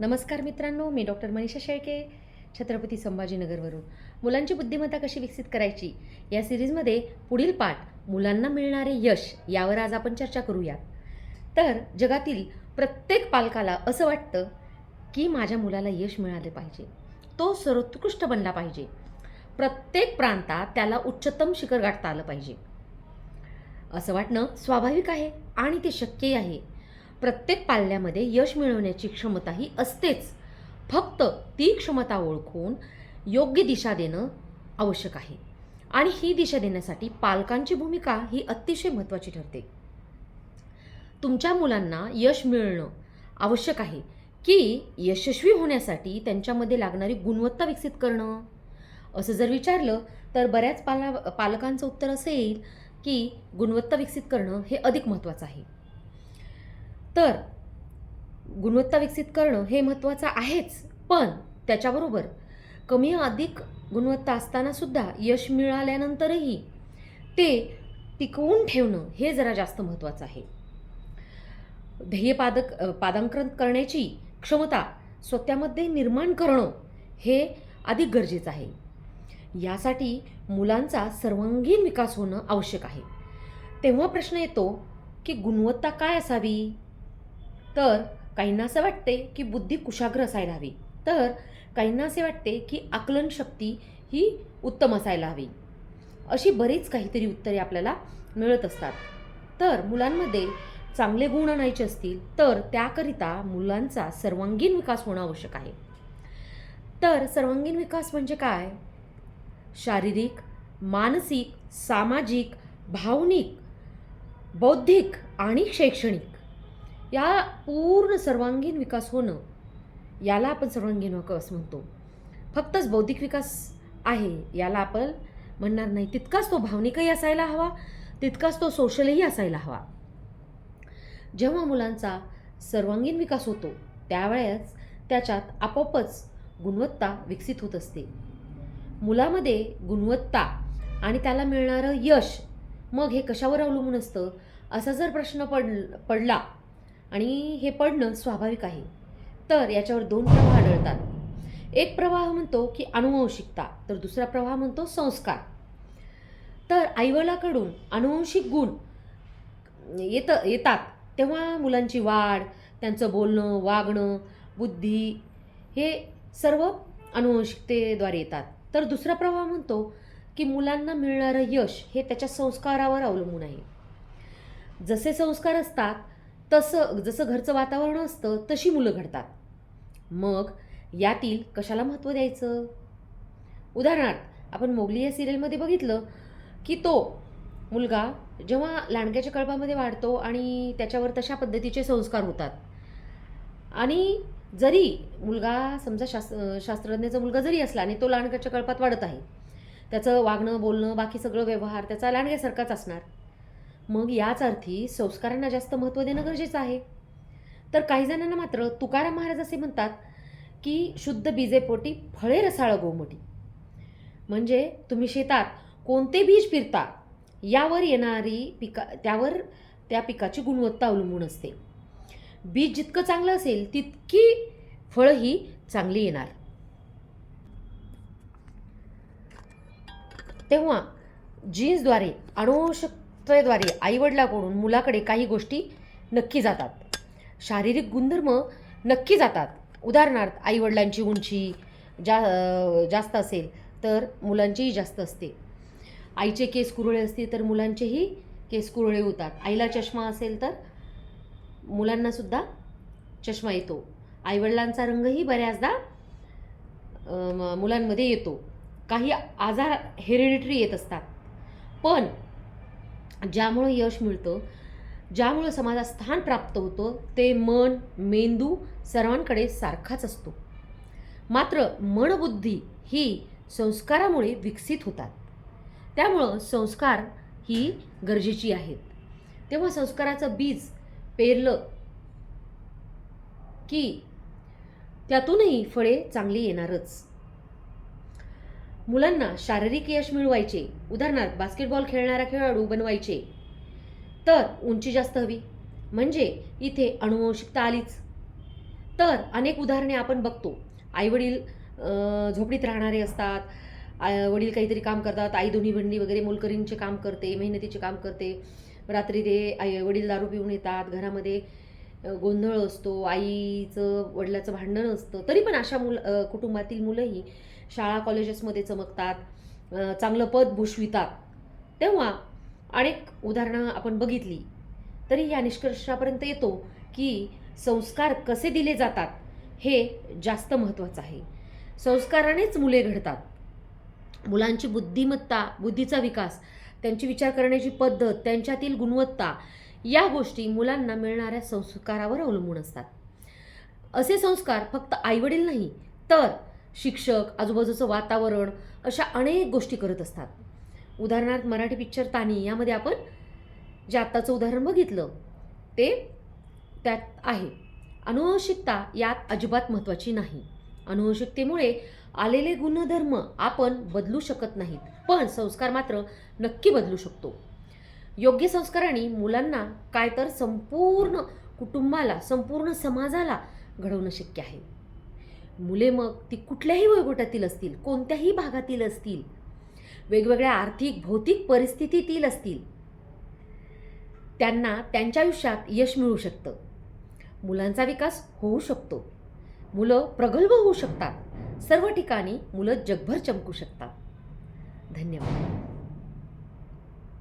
नमस्कार मित्रांनो मी डॉक्टर मनीषा शेळके छत्रपती संभाजीनगरवरून. मुलांची बुद्धिमत्ता कशी विकसित करायची? या सिरीजमध्ये पुढील पाठ मुलांना मिळणारे यश यावर आज आपण चर्चा करूयात. तर जगातील प्रत्येक पालकाला असं वाटतं की माझ्या मुलाला यश मिळाले पाहिजे. तो सर्वोत्कृष्ट बनला पाहिजे. प्रत्येक प्रांतात त्याला उच्चतम शिखर गाठता आलं पाहिजे. असं वाटणं स्वाभाविक आहे आणि ते शक्यही आहे. प्रत्येक पाल्यामध्ये यश मिळवण्याची क्षमता ही असतेच. फक्त ती क्षमता ओळखून योग्य दिशा देणं आवश्यक आहे. आणि ही दिशा देण्यासाठी पालकांची भूमिका ही अतिशय महत्त्वाची ठरते. तुमच्या मुलांना यश मिळणं आवश्यक आहे की यशस्वी होण्यासाठी त्यांच्यामध्ये लागणारी गुणवत्ता विकसित करणं? असं जर विचारलं तर बऱ्याच पाला पालकांचं उत्तर असं येईल की गुणवत्ता विकसित करणं हे अधिक महत्त्वाचं आहे. तर गुणवत्ता विकसित करणं हे महत्त्वाचं आहेच. पण त्याच्याबरोबर कमी अधिक गुणवत्ता असतानासुद्धा यश मिळाल्यानंतरही ते टिकवून ठेवणं हे जरा जास्त महत्त्वाचं आहे. ध्येयपादक पादांकन करण्याची क्षमता स्वतःमध्ये निर्माण करणं हे अधिक गरजेचं आहे. यासाठी मुलांचा सर्वांगीण विकास होणं आवश्यक आहे. तेव्हा प्रश्न येतो की गुणवत्ता काय असावी? तर काहींना असं वाटते की बुद्धी कुशाग्र असायला हवी. तर काहींना असे वाटते की आकलन शक्ती ही उत्तम असायला हवी. अशी बरीच काहीतरी उत्तरे आपल्याला मिळत असतात. तर मुलांमध्ये चांगले गुण आणायचे असतील तर त्याकरिता मुलांचा सर्वांगीण विकास होणं आवश्यक आहे. तर सर्वांगीण विकास म्हणजे काय? शारीरिक मानसिक सामाजिक भावनिक बौद्धिक आणि शैक्षणिक. या पूर्ण सर्वांगीण विकास होणं याला आपण सर्वांगीण विकास म्हणतो. फक्तच बौद्धिक विकास आहे याला आपण म्हणणार नाही. तितकाच तो भावनिकही असायला हवा तितकाच तो सोशलही असायला हवा. जेव्हा मुलांचा सर्वांगीण विकास होतो त्यावेळेस त्याच्यात आपोआपच गुणवत्ता विकसित होत असते. मुलामध्ये गुणवत्ता आणि त्याला मिळणारं यश मग हे कशावर अवलंबून असतं? असा जर प्रश्न पड पडला आणि हे पडणं स्वाभाविक आहे. तर याच्यावर दोन प्रवाह आढळतात. एक प्रवाह म्हणतो की अनुवंशिकता तर दुसरा प्रवाह म्हणतो संस्कार. तर आईवडिलाकडून अनुवंशिक गुण येत येतात. तेव्हा मुलांची वाढ त्यांचं बोलणं वागणं बुद्धी हे सर्व अनुवंशिकतेद्वारे येतात. तर दुसरा प्रवाह म्हणतो की मुलांना मिळणारं यश हे त्याच्या संस्कारावर अवलंबून आहे. जसे संस्कार असतात तसं जसं घरचं वातावरण असतं तशी मुलं घडतात. मग यातील कशाला महत्त्व द्यायचं? उदाहरणार्थ आपण मोगली या सिरियलमध्ये बघितलं की तो मुलगा जेव्हा लांडग्याच्या कळपामध्ये वाढतो आणि त्याच्यावर तशा पद्धतीचे संस्कार होतात. आणि जरी मुलगा समजा शास्त्र शास्त्रज्ञाचा मुलगा जरी असला आणि तो लांडग्याच्या कळपात वाढत आहे त्याचं वागणं बोलणं बाकी सगळं व्यवहार त्याचा लांडग्यासारखाच असणार. मग याच अर्थी संस्कारांना जास्त महत्त्व देणं गरजेचं आहे. तर काही जणांना मात्र तुकाराम महाराज असे म्हणतात की शुद्ध बीजेपोटी फळे रसाळ गोमटी. म्हणजे तुम्ही शेतात कोणते बीज पिरता यावर येणारी पिका त्यावर त्या पिकाची गुणवत्ता अवलंबून असते. बीज जितकं चांगलं असेल तितकी फळं ही चांगली येणार. तेव्हा जीन्सद्वारे संस्थेद्वारे आईवडिलाकडून मुलाकडे काही गोष्टी नक्की जातात. शारीरिक गुणधर्म नक्की जातात. उदाहरणार्थ आईवडिलांची उंची जा जास्त असेल तर मुलांचीही जास्त असते. आईचे केस कुरळे असतील तर मुलांचेही केस कुरळे होतात. आईला चष्मा असेल तर मुलांनासुद्धा चष्मा येतो. आईवडिलांचा रंगही बऱ्याचदा मुलांमध्ये येतो. काही आजार हेरिडिटरी येत असतात. पण ज्यामुळं यश मिळतं ज्यामुळं समाजात स्थान प्राप्त होतं ते मन मेंदू सर्वांकडे सारखाच असतो. मात्र मनबुद्धी ही संस्कारामुळे विकसित होतात. त्यामुळं संस्कार ही गरजेची आहेत. तेव्हा संस्काराचं बीज पेरलं की त्यातूनही फळे चांगली येणारच. मुलांना शारीरिक यश मिळवायचे. उदाहरणार्थ बास्केटबॉल खेळणारा खेळाडू बनवायचे. तर उंची जास्त हवी. म्हणजे इथे अनुवंशिकता आलीच. तर अनेक उदाहरणे आपण बघतो. आईवडील झोपडीत राहणारे असतात. वडील काहीतरी काम करतात. आई दोन्ही बहिणी वगैरे मोलकरींचे काम करते मेहनतीचे काम करते. रात्री ते आई वडील दारू पिऊन येतात. घरामध्ये गोंधळ असतो आईचं वडिलाचं भांडण असतं तरी पण अशा मुल कुटुंबातील मुलंही शाळा कॉलेजेसमध्ये चमकतात चांगलं पद भूषवितात. तेव्हा अनेक उदाहरणं आपण बघितली तरी या निष्कर्षापर्यंत येतो की संस्कार कसे दिले जातात हे जास्त महत्त्वाचं आहे. संस्कारानेच मुले घडतात. मुलांची बुद्धिमत्ता बुद्धीचा विकास त्यांची विचार करण्याची पद्धत त्यांच्यातील गुणवत्ता या गोष्टी मुलांना मिळणाऱ्या संस्कारावर अवलंबून असतात. असे संस्कार फक्त आईवडील नाही तर शिक्षक आजूबाजूचं वातावरण अशा अनेक गोष्टी करत असतात. उदाहरणार्थ मराठी पिक्चर तानी यामध्ये आपण जे आत्ताचं उदाहरण बघितलं ते त्यात आहे. अनुवंशिकता यात अजिबात महत्त्वाची नाही. अनुवंशिकतेमुळे आलेले गुणधर्म आपण बदलू शकत नाहीत पण संस्कार मात्र नक्की बदलू शकतो. योग्य संस्कारांनी मुलांना काय तर संपूर्ण कुटुंबाला संपूर्ण समाजाला घडवणं शक्य आहे. मुले मग ती कुठल्याही वयोगटातील असतील कोणत्याही भागातील असतील वेगवेगळ्या आर्थिक भौतिक परिस्थितीतील असतील त्यांना त्यांच्या आयुष्यात यश मिळू शकतं. मुलांचा विकास होऊ शकतो. मुलं प्रगल्भ होऊ शकतात. सर्व ठिकाणी मुलं जगभर चमकू शकतात. धन्यवाद.